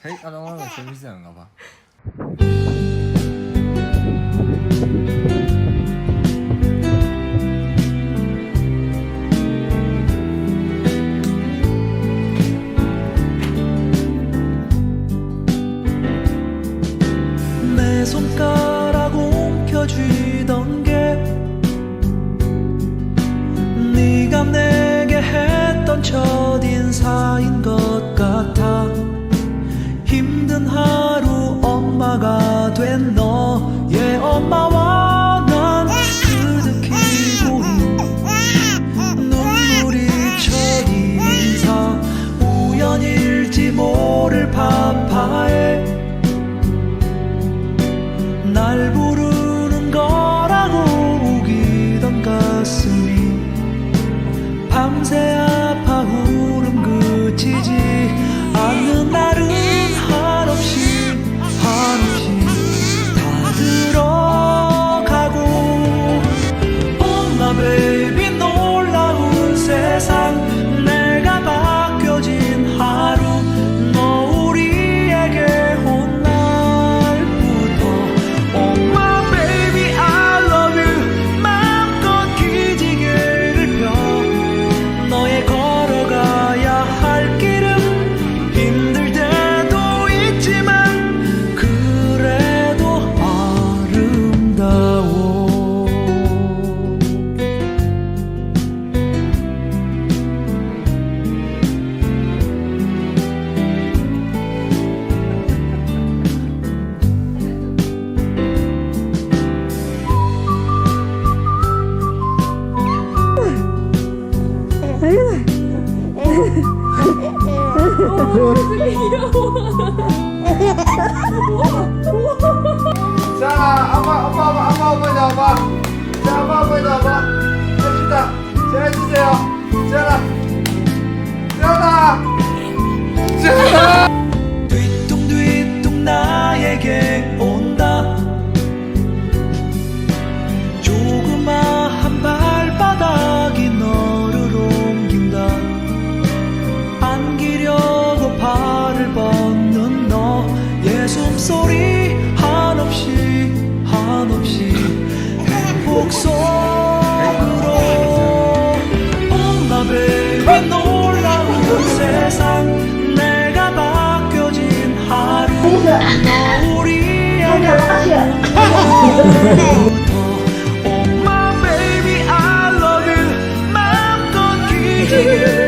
자기 까당하는 거 재밌지 않나 봐. 있는 하루 엄마가 된 너의 엄마와 난 부득히고 눈물이 쳐인 인사 우연일지 모를 파파에 날 โอ้ย 소리 한없이 한없이 행복 속으로. 봄나베 oh, 놀라운 그 세상 내가 바뀌어진 하루 우리의 하루 Oh my baby 마음껏 기지개.